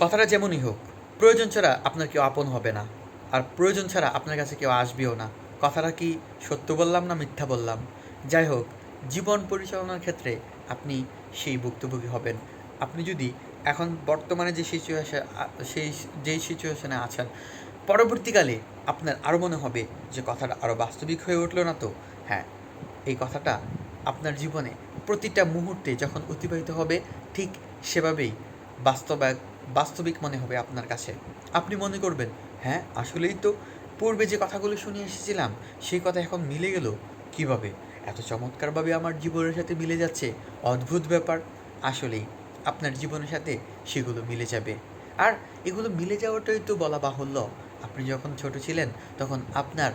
কথাটা যেমনই হোক, প্রয়োজন ছাড়া আপনার কেউ আপন হবে না, আর প্রয়োজন ছাড়া আপনার কাছে কেউ আসবেও না। কথাটা কি সত্য বললাম না মিথ্যা বললাম? যাই হোক, জীবন পরিচালনার ক্ষেত্রে আপনি সেই ভুক্তভোগী হবেন। আপনি যদি এখন বর্তমানে যে সিচুয়েশন সেই, যেই সিচুয়েশনে আছেন, পরবর্তীকালে আপনার আরও মনে হবে যে কথাটা আরও বাস্তবিক হয়ে উঠল না তো? হ্যাঁ এই কথাটা আপনার জীবনে প্রতিটা মুহূর্তে যখন অতিবাহিত হবে, ঠিক সেভাবেই বাস্তবায়ক বাস্তবিক মনে হবে আপনার কাছে। আপনি মনে করবেন হ্যাঁ আসলেই তো পূর্বে যে কথাগুলো শুনে এসেছিলাম, সেই কথা এখন মিলে গেল। কীভাবে? এত চমৎকারভাবে আমার জীবনের সাথে মিলে যাচ্ছে। অদ্ভুত ব্যাপার। আসলেই, আপনার জীবনের সাথে সেগুলো মিলে যাবে। আর এগুলো মিলে যাওয়াটাই তো বলা বাহুল্য। আপনি যখন ছোট ছিলেন, তখন আপনার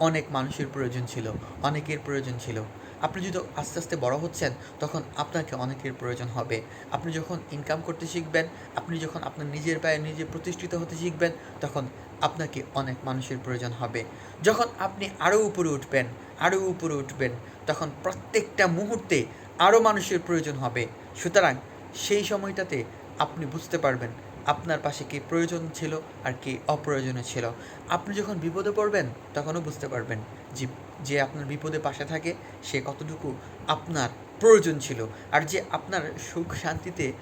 অনেক মানুষের প্রয়োজন ছিল, অনেকের প্রয়োজন ছিল। আপনি যদি আস্তে আস্তে বড় হচ্ছেন, তখন আপনাকে অনেকের প্রয়োজন হবে। আপনি যখন ইনকাম করতে শিখবেন, আপনি যখন আপনার নিজের পায়ে নিজে প্রতিষ্ঠিত হতে শিখবেন, তখন আপনাকে অনেক মানুষের প্রয়োজন হবে। যখন আপনি আরও উপরে উঠবেন আরও উপরে উঠবেন, তখন প্রত্যেকটা মুহূর্তে আরও মানুষের প্রয়োজন হবে। সুতরাং সেই সময়টাতে আপনি বুঝতে পারবেন আপনার পাশে কে প্রয়োজন ছিল আর কে অপ্রয়োজনীয় ছিল? আপনি যখন বিপদে পড়বেন, তখনও বুঝতে পারবেন যে যে আপনার বিপদে পাশে থাকে, সে কতটুকু আপনার প্রয়োজন ছিল। আর যে আপনার সুখ শান্তিতে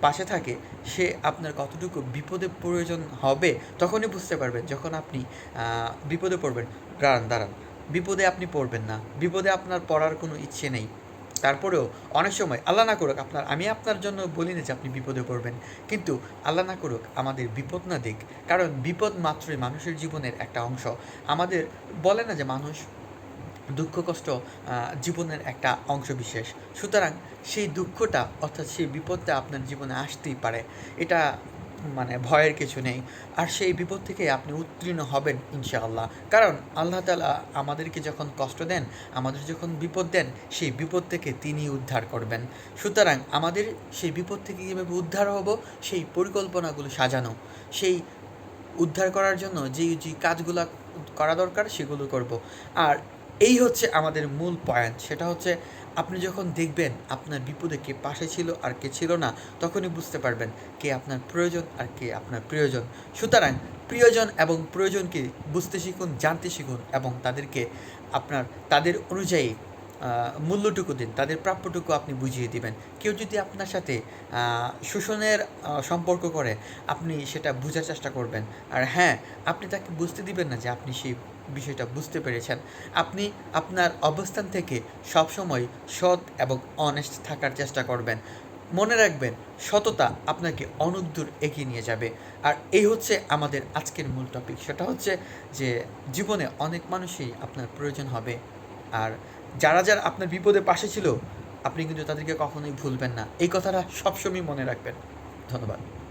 পাশে থাকে, সে আপনার কতটুকু বিপদে প্রয়োজন হবে, তখনই বুঝতে পারবেন যখন আপনি বিপদে পড়বেন। দাঁড়ান দাঁড়ান। বিপদে আপনি পড়বেন না। বিপদে আপনার পড়ার কোনো ইচ্ছে নেই। তারপরেও অনেক সময় আল্লাহ না করুক আপনার, আমি আপনার জন্য বলি না যে আপনি বিপদে পড়বেন। কিন্তু আল্লাহ না করুক আমাদের বিপদ না দিক। কারণ বিপদ মাত্রই মানুষের জীবনের একটা অংশ। আমাদের বলে না যে মানুষ দুঃখ, কষ্ট জীবনের একটা অংশ বিশেষ। সুতরাং সেই দুঃখটা অর্থাৎ সেই বিপদটা আপনার জীবনে আসতেই পারে। এটা মানে ভয়ের কিছু নেই। আর সেই বিপদ থেকে আপনি উত্তীর্ণ হবেন, ইনশাআল্লাহ। কারণ আল্লাহ তালা আমাদেরকে যখন কষ্ট দেন, আমাদের যখন বিপদ দেন, সেই বিপদ থেকে তিনি উদ্ধার করবেন। সুতরাং আমাদের সেই বিপদ থেকে কীভাবে উদ্ধার হব, সেই পরিকল্পনাগুলো সাজানো। সেই উদ্ধার করার জন্য যে যে কাজগুলো করা দরকার, সেগুলো করব। আর এই হচ্ছে আমাদের মূল পয়েন্ট সেটা হচ্ছে আপনি যখন দেখবেন আপনার বিপদে কে পাশে ছিল আর কে ছিল না, তখনই বুঝতে পারবেন কে আপনার প্রয়োজন আর কে আপনার প্রিয়জন। সুতরাং প্রিয়জন এবং প্রয়োজনকে বুঝতে শিখুন, জানতে শিখুন এবং তাদেরকে আপনার, তাদের অনুযায়ী মূল্যটুকু দিন, তাদের প্রাপ্যটুকু আপনি বুঝিয়ে দিবেন। কেউ যদি আপনার সাথে শোষণের সম্পর্ক করে, আপনি সেটা বোঝার চেষ্টা করবেন। আর হ্যাঁ আপনি তাকে বুঝতে দিবেন না যে আপনি সেই বিষয়টা বুঝতে পেরেছেন। আপনি আপনার অবস্থান থেকে সবসময় সৎ এবং অনেস্ট থাকার চেষ্টা করবেন। মনে রাখবেন, সততা আপনাকে অনেক দূর এগিয়ে নিয়ে যাবে। আর এই হচ্ছে আমাদের আজকের মূল টপিক সেটা হচ্ছে যে, জীবনে অনেক মানুষই আপনার প্রয়োজন হবে। আর যারা যারা আপনার বিপদে পাশে ছিল, আপনি কিন্তু তাদেরকে কখনোই ভুলবেন না। এই কথাটা সবসময় মনে রাখবেন। ধন্যবাদ।